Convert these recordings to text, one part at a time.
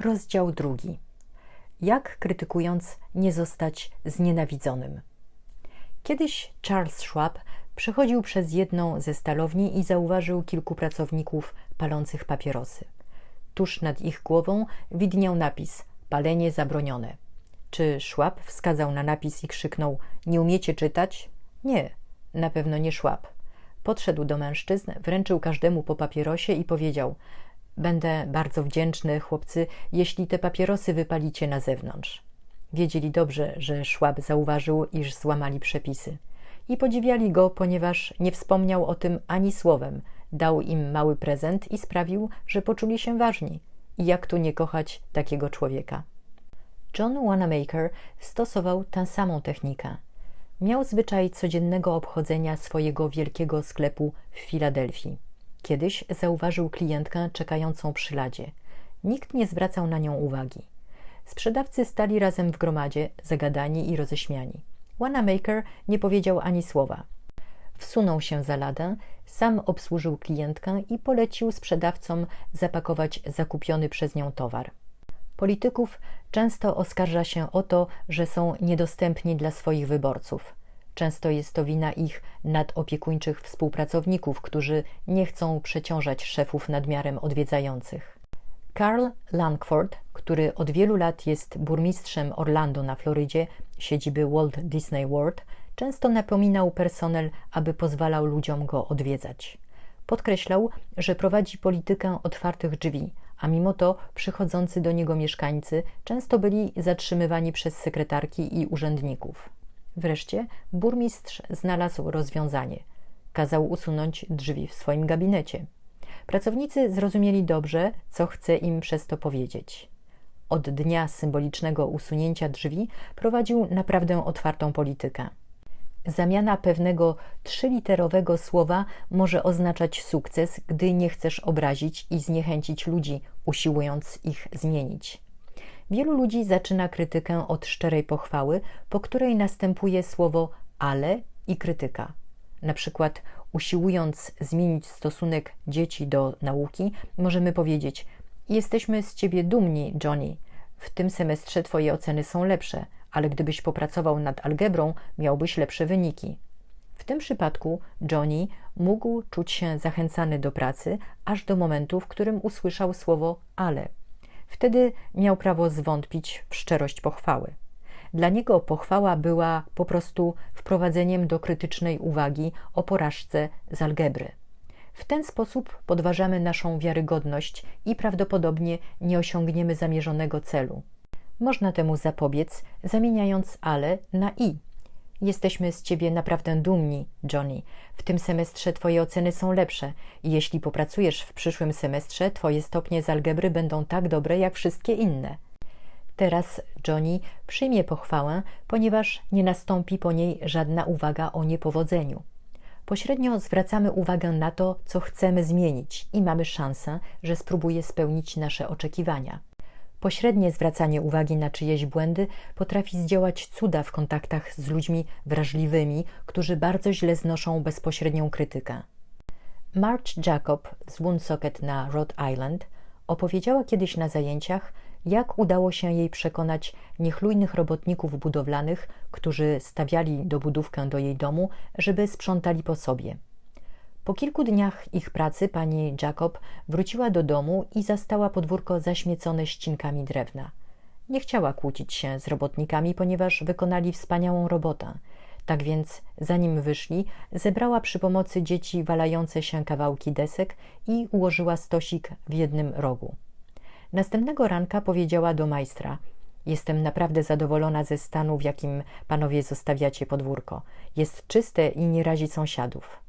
Rozdział drugi. Jak krytykując nie zostać znienawidzonym. Kiedyś Charles Schwab przechodził przez jedną ze stalowni i zauważył kilku pracowników palących papierosy. Tuż nad ich głową widniał napis palenie zabronione. Czy Schwab wskazał na napis i krzyknął: Nie umiecie czytać? Nie, na pewno nie Schwab. Podszedł do mężczyzn, wręczył każdemu po papierosie i powiedział: Będę bardzo wdzięczny, chłopcy, jeśli te papierosy wypalicie na zewnątrz. Wiedzieli dobrze, że Szłab zauważył, iż złamali przepisy. I podziwiali go, ponieważ nie wspomniał o tym ani słowem. Dał im mały prezent i sprawił, że poczuli się ważni. I jak tu nie kochać takiego człowieka? John Wanamaker stosował tę samą technikę. Miał zwyczaj codziennego obchodzenia swojego wielkiego sklepu w Filadelfii. Kiedyś zauważył klientkę czekającą przy ladzie. Nikt nie zwracał na nią uwagi. Sprzedawcy stali razem w gromadzie, zagadani i roześmiani. Wanamaker nie powiedział ani słowa. Wsunął się za ladę, sam obsłużył klientkę i polecił sprzedawcom zapakować zakupiony przez nią towar. Polityków często oskarża się o to, że są niedostępni dla swoich wyborców. Często jest to wina ich nadopiekuńczych współpracowników, którzy nie chcą przeciążać szefów nadmiarem odwiedzających. Carl Langford, który od wielu lat jest burmistrzem Orlando na Florydzie, siedziby Walt Disney World, często napominał personel, aby pozwalał ludziom go odwiedzać. Podkreślał, że prowadzi politykę otwartych drzwi, a mimo to przychodzący do niego mieszkańcy często byli zatrzymywani przez sekretarki i urzędników. Wreszcie burmistrz znalazł rozwiązanie. Kazał usunąć drzwi w swoim gabinecie. Pracownicy zrozumieli dobrze, co chce im przez to powiedzieć. Od dnia symbolicznego usunięcia drzwi prowadził naprawdę otwartą politykę. Zamiana pewnego trzyliterowego słowa może oznaczać sukces, gdy nie chcesz obrazić i zniechęcić ludzi, usiłując ich zmienić. Wielu ludzi zaczyna krytykę od szczerej pochwały, po której następuje słowo ale i krytyka. Na przykład, usiłując zmienić stosunek dzieci do nauki, możemy powiedzieć: Jesteśmy z ciebie dumni, Johnny. W tym semestrze twoje oceny są lepsze, ale gdybyś popracował nad algebrą, miałbyś lepsze wyniki. W tym przypadku Johnny mógł czuć się zachęcany do pracy, aż do momentu, w którym usłyszał słowo ale. Wtedy miał prawo zwątpić w szczerość pochwały. Dla niego pochwała była po prostu wprowadzeniem do krytycznej uwagi o porażce z algebry. W ten sposób podważamy naszą wiarygodność i prawdopodobnie nie osiągniemy zamierzonego celu. Można temu zapobiec, zamieniając ale na i. Jesteśmy z ciebie naprawdę dumni, Johnny. W tym semestrze twoje oceny są lepsze i jeśli popracujesz w przyszłym semestrze, twoje stopnie z algebry będą tak dobre jak wszystkie inne. Teraz Johnny przyjmie pochwałę, ponieważ nie nastąpi po niej żadna uwaga o niepowodzeniu. Pośrednio zwracamy uwagę na to, co chcemy zmienić i mamy szansę, że spróbuje spełnić nasze oczekiwania. Pośrednie zwracanie uwagi na czyjeś błędy potrafi zdziałać cuda w kontaktach z ludźmi wrażliwymi, którzy bardzo źle znoszą bezpośrednią krytykę. March Jacob z Woonsocket na Rhode Island opowiedziała kiedyś na zajęciach, jak udało się jej przekonać niechlujnych robotników budowlanych, którzy stawiali dobudówkę do jej domu, żeby sprzątali po sobie. Po kilku dniach ich pracy pani Jacob wróciła do domu i zastała podwórko zaśmiecone ścinkami drewna. Nie chciała kłócić się z robotnikami, ponieważ wykonali wspaniałą robotę. Tak więc, zanim wyszli, zebrała przy pomocy dzieci walające się kawałki desek i ułożyła stosik w jednym rogu. Następnego ranka powiedziała do majstra: Jestem naprawdę zadowolona ze stanu, w jakim panowie zostawiacie podwórko. Jest czyste i nie razi sąsiadów.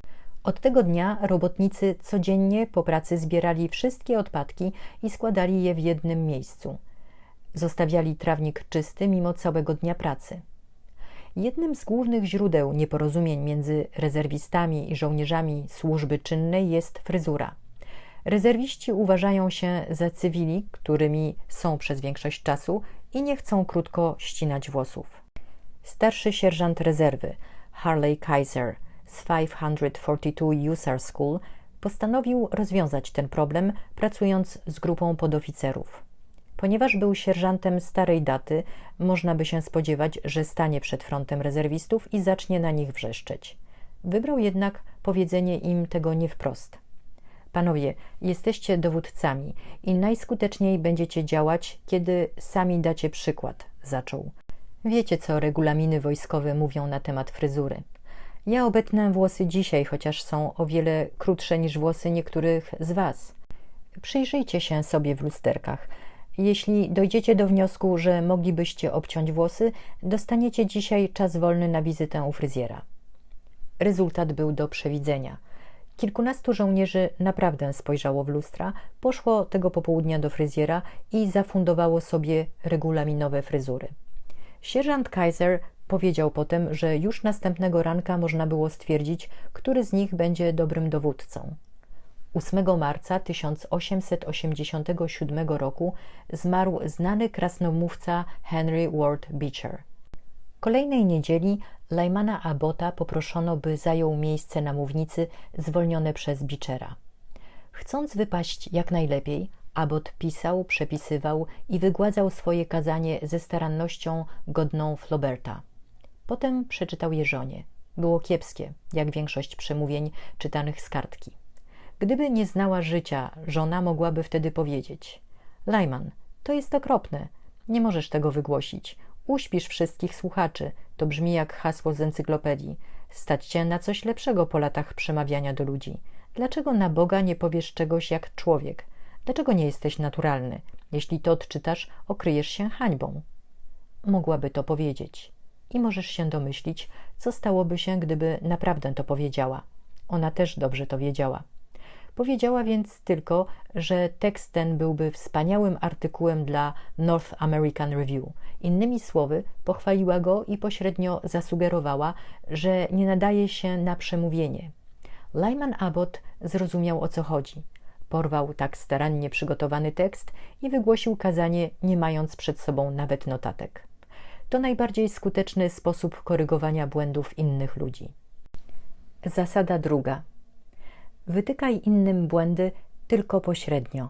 Od tego dnia robotnicy codziennie po pracy zbierali wszystkie odpadki i składali je w jednym miejscu. Zostawiali trawnik czysty mimo całego dnia pracy. Jednym z głównych źródeł nieporozumień między rezerwistami i żołnierzami służby czynnej jest fryzura. Rezerwiści uważają się za cywili, którymi są przez większość czasu i nie chcą krótko ścinać włosów. Starszy sierżant rezerwy Harley Kaiser z 542 User School postanowił rozwiązać ten problem, pracując z grupą podoficerów. Ponieważ był sierżantem starej daty, można by się spodziewać, że stanie przed frontem rezerwistów i zacznie na nich wrzeszczeć. Wybrał jednak powiedzenie im tego nie wprost. Panowie, jesteście dowódcami i najskuteczniej będziecie działać, kiedy sami dacie przykład, zaczął. Wiecie, co regulaminy wojskowe mówią na temat fryzury. Ja obetnę włosy dzisiaj, chociaż są o wiele krótsze niż włosy niektórych z Was. Przyjrzyjcie się sobie w lusterkach. Jeśli dojdziecie do wniosku, że moglibyście obciąć włosy, dostaniecie dzisiaj czas wolny na wizytę u fryzjera. Rezultat był do przewidzenia. Kilkunastu żołnierzy naprawdę spojrzało w lustra, poszło tego popołudnia do fryzjera i zafundowało sobie regulaminowe fryzury. Sierżant Kaiser powiedział potem, że już następnego ranka można było stwierdzić, który z nich będzie dobrym dowódcą. 8 marca 1887 roku zmarł znany krasnomówca Henry Ward Beecher. Kolejnej niedzieli Lajmana Abota poproszono, by zajął miejsce na mównicy zwolnione przez Beechera. Chcąc wypaść jak najlepiej, Abbot pisał, przepisywał i wygładzał swoje kazanie ze starannością godną Floberta. Potem przeczytał je żonie. Było kiepskie, jak większość przemówień czytanych z kartki. Gdyby nie znała życia, żona mogłaby wtedy powiedzieć: Lajman, to jest okropne, nie możesz tego wygłosić. Uśpisz wszystkich słuchaczy, to brzmi jak hasło z encyklopedii. Stać się na coś lepszego po latach przemawiania do ludzi. Dlaczego na Boga nie powiesz czegoś jak człowiek? Dlaczego nie jesteś naturalny? Jeśli to odczytasz, okryjesz się hańbą. Mogłaby to powiedzieć. I możesz się domyślić, co stałoby się, gdyby naprawdę to powiedziała. Ona też dobrze to wiedziała. Powiedziała więc tylko, że tekst ten byłby wspaniałym artykułem dla North American Review. Innymi słowy, pochwaliła go i pośrednio zasugerowała, że nie nadaje się na przemówienie. Lyman Abbott zrozumiał o co chodzi. Porwał tak starannie przygotowany tekst i wygłosił kazanie, nie mając przed sobą nawet notatek. To najbardziej skuteczny sposób korygowania błędów innych ludzi. Zasada druga. Wytykaj innym błędy tylko pośrednio.